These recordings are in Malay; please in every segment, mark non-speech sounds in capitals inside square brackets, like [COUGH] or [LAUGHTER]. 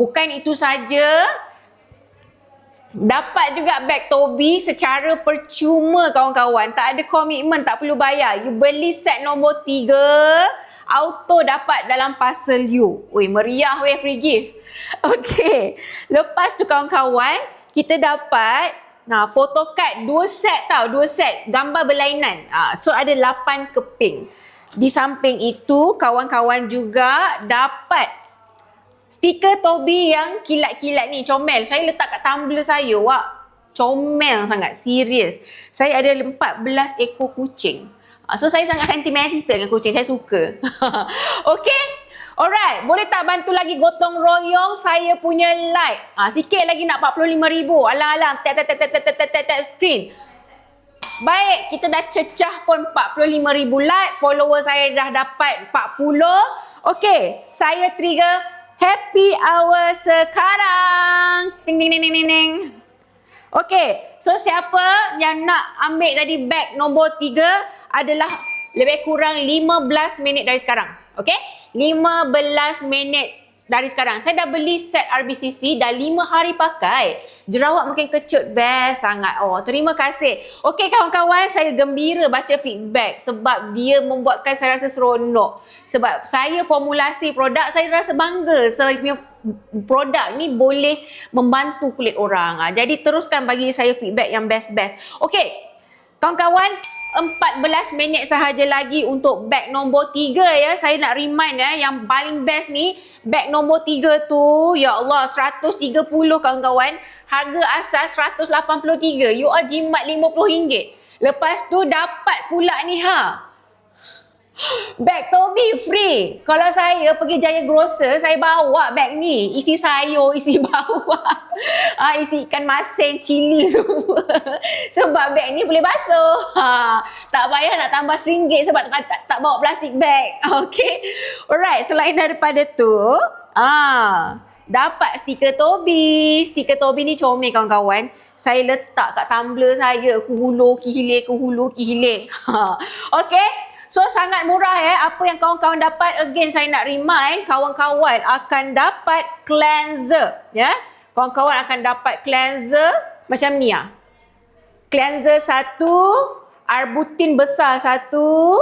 Bukan itu saja, Dapat juga beg Toby secara percuma kawan-kawan. Tak ada komitmen, tak perlu bayar. You beli set nombor 3, auto dapat dalam parcel you. Ui, meriah weh free gift. [LAUGHS] Okay. Lepas tu kawan-kawan, kita dapat Nah, photocard dua set tau, dua set gambar berlainan. Ah, so ada 8 keping. Di samping itu, kawan-kawan juga dapat Stiker Tobi yang kilat-kilat ni comel. Saya letak kat tumbler saya. Wah, comel sangat. Serius. Saya ada 14 ekor kucing. Ah, so, saya sangat sentimental dengan kucing. Saya suka. [LAUGHS] okay. Alright, boleh tak bantu lagi gotong royong saya punya like? Ah, ha, sikit lagi nak 45,000. Alang alang, tap tap tap tap tap tap tap screen. Baik, kita dah cecah pun 45,000 like, follower saya dah dapat 40. Okey, saya trigger happy hour sekarang. Ting ting ting ting ting. ting. Okey, so siapa yang nak ambil tadi bag nombor 3 adalah lebih kurang 15 minit dari sekarang. Okey? 15 minit dari sekarang. Saya dah beli set RBCC dah 5 hari pakai. Jerawat makin kecut. Best sangat. Oh, terima kasih. Okey kawan-kawan, saya gembira baca feedback sebab dia membuatkan saya rasa seronok. Sebab saya formulasi produk, saya rasa bangga. Saya punya produk ni boleh membantu kulit orang. Ah, Jadi teruskan bagi saya feedback yang best-best. Okey, Kawan-kawan, 14 minit sahaja lagi untuk bag nombor 3 ya. Saya nak remind ya, yang paling best ni, bag nombor 3 tu, ya Allah, 130 kawan-kawan. Harga asas 183. You are jimat RM50. Lepas tu dapat pula ni ha. Bag Toby free. Kalau saya pergi Jaya Grocer, saya bawa bag ni. Isi sayur, isi [LAUGHS] bawang. ah, isi ikan masin, cili [LAUGHS] semua. sebab bag ni boleh basuh. Ha, tak payah nak tambah RM1 sebab tak, tak, tak bawa plastik bag. [LAUGHS] Okay. Alright, selain daripada tu, ah, dapat stiker Toby. Stiker Toby ni comel kawan-kawan. Saya letak kat tumbler saya. Aku hulur, kihilir, aku hulur, kihilir. Ha. Okay. So sangat murah eh. Apa yang kawan-kawan dapat, again saya nak remind, kawan-kawan akan dapat cleanser. Ya. Kawan-kawan akan dapat cleanser macam ni ah. Cleanser satu, arbutin besar satu,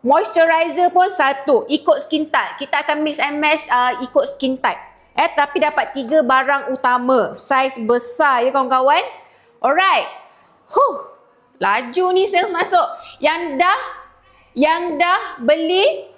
moisturizer pun satu. Ikut skin type. Kita akan mix and match uh, ikut skin type. Eh, tapi dapat tiga barang utama. Saiz besar ya kawan-kawan. Alright. Huh. Laju ni sales masuk. Yang dah yang dah beli,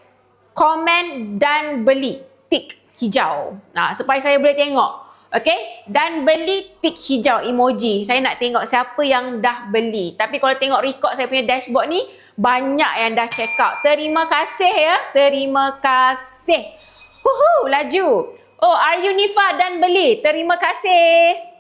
komen dan beli. Tik hijau. Nah, supaya saya boleh tengok. Okay? Dan beli tik hijau emoji. Saya nak tengok siapa yang dah beli. Tapi kalau tengok record saya punya dashboard ni, banyak yang dah check out. Terima kasih ya. Terima kasih. Huhu, laju. Oh, Aryu Nifa dan beli. Terima kasih.